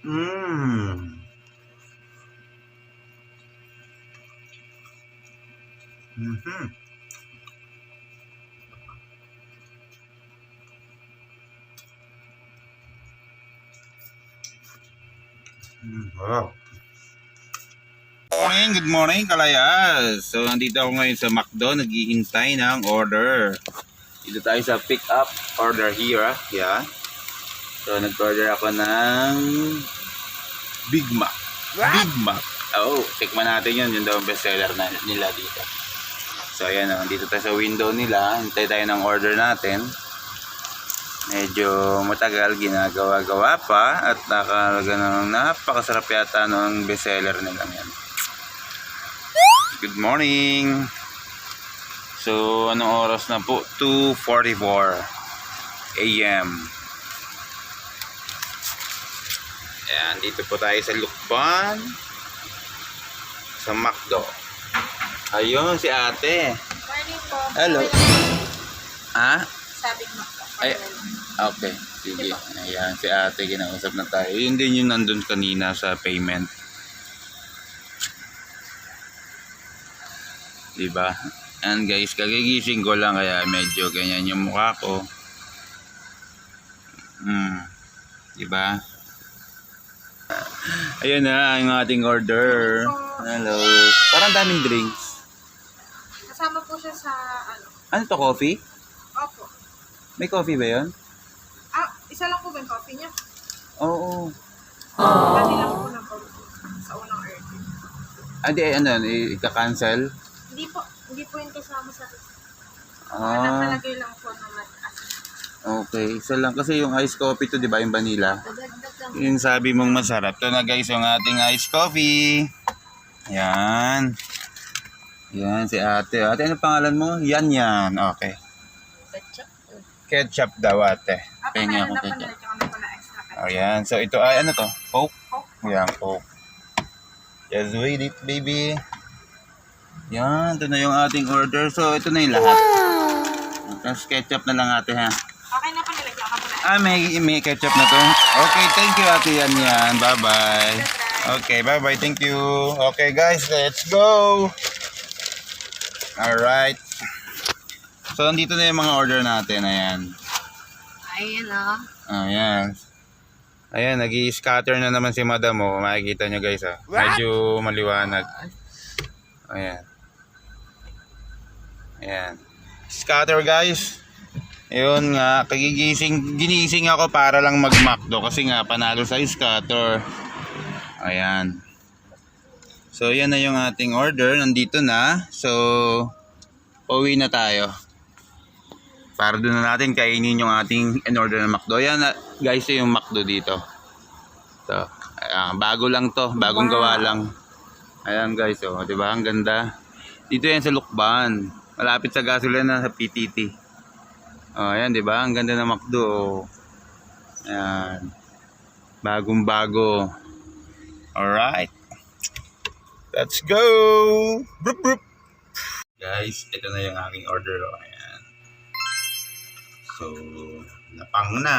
Mm-hmm. Mm, wow. Morning, good morning, kalayas. So, nandito ako ngayon sa McDo, naghihintay ng order. Dito tayo sa pick up order here, ah. yeah. So, nag-order ako ng Big Mac. Big Mac. Oh, tikman natin yun. Yun daw ang bestseller na, nila dito. So, ayan o. Dito tayo sa window nila. Hintay tayo ng order natin. Medyo matagal ginagawa-gawa pa. At nakalaga ng napakasarap yata ang bestseller nila yan. Good morning! So, anong oras na po? 2.44 a.m. Ayan, dito po tayo sa Lukban. Sa McDo. Ayun, si ate. Morning po. Hello. Ha? Sabi mo. Ay, okay. Sige. Ayan, si ate, kinausap na tayo. Yun din yung nandun kanina sa payment. Diba? And guys, kagigising ko lang kaya medyo ganyan yung mukha ko. Hmm. Diba? Ayun na, ang ating order. Hello. Parang daming drinks. Kasama po siya sa ano. Ano to, coffee? Opo. May coffee ba yun? Ah, isa lang po ba yung coffee niya? Oo. Kanila po na po sa unang order. Ah, di, ano, ika-cancel? Hindi po. Hindi po yung kasama sa Ah, Nakalagay lang po na mataas. okay. Isa lang. Kasi yung iced coffee to, di ba, yung vanilla? Dadagdag lang. Yung sabi mong masarap. Ito na guys, yung ating iced coffee. Yan. Yan, si ate. Ate, ano pangalan mo? Yan, yan. Okay. Ketchup. Ketchup daw, ate. At Pengi ako pala. ketchup. Ketchup. Ayan. So, ito ay, ano to? Coke? Coke. Yan, Coke. Just wait it, baby. Yan, ito na yung ating order. So, ito na yung lahat. Tapos ketchup na lang ate ha. Okay na pala. Ah, may, may ketchup na to. Okay, thank you ate yan yan. Bye-bye. Okay, bye-bye. Thank you. Okay guys, let's go. Alright. So, nandito na yung mga order natin. Ayan. Ayan ah. Ayan. Ayan, nag scatter na naman si madam mo. Makikita nyo guys ha. Medyo maliwanag. Ayan. Ayan. Scatter guys. Ayun nga, kagigising, ginising ako para lang mag-McDo kasi nga panalo sa scatter. Ayan. So, yan na yung ating order. Nandito na. So, pauwi na tayo. Para doon na natin kainin yung ating in-order na McDo. Yan guys, yung McDo dito. So, ayan, bago lang to. Bagong gawa lang. Ayan guys, oh, 'di ba? Ang ganda. Dito 'yan sa Lukban. Malapit sa gasolina sa PTT. Oh, ayan, 'di ba? Ang ganda ng McDo. Oh. Ayan. Bagong bago. Alright. Let's go! Brup, brup. Guys, ito na yung aking order. Oh. Ayan. So, napang na.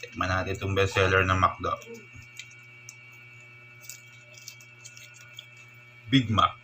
Tikman natin itong bestseller ng McDo. Big Mac.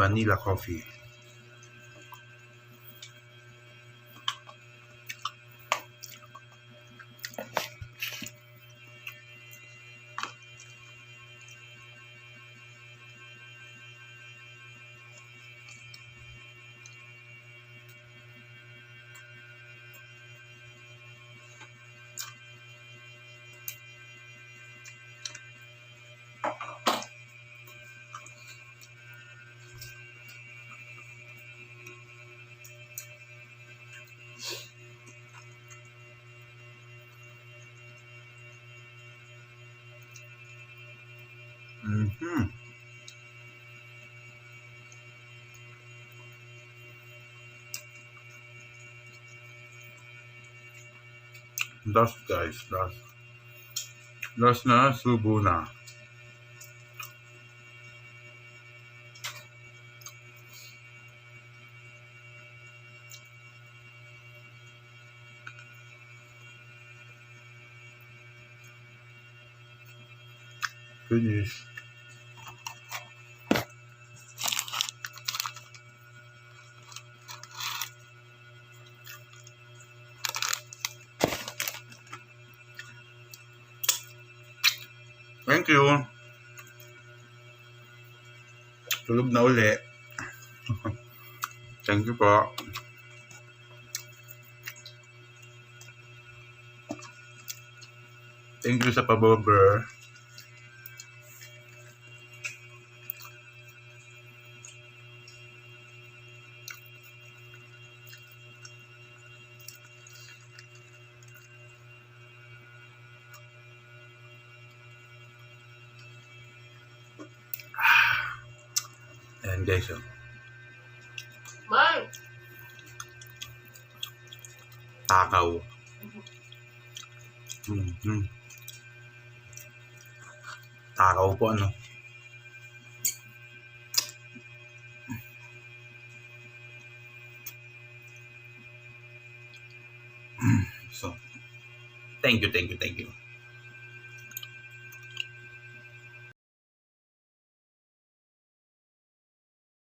vanilla coffee. Mm-hmm. Last guys, last. Last na, subo na. Finish. You. Tulog na uli. Thank you po. Thank you sa pabobber. Ayan guys, oh. Mang! takaw. Mm-hmm. Takaw po ano. So, thank you, thank you, thank you.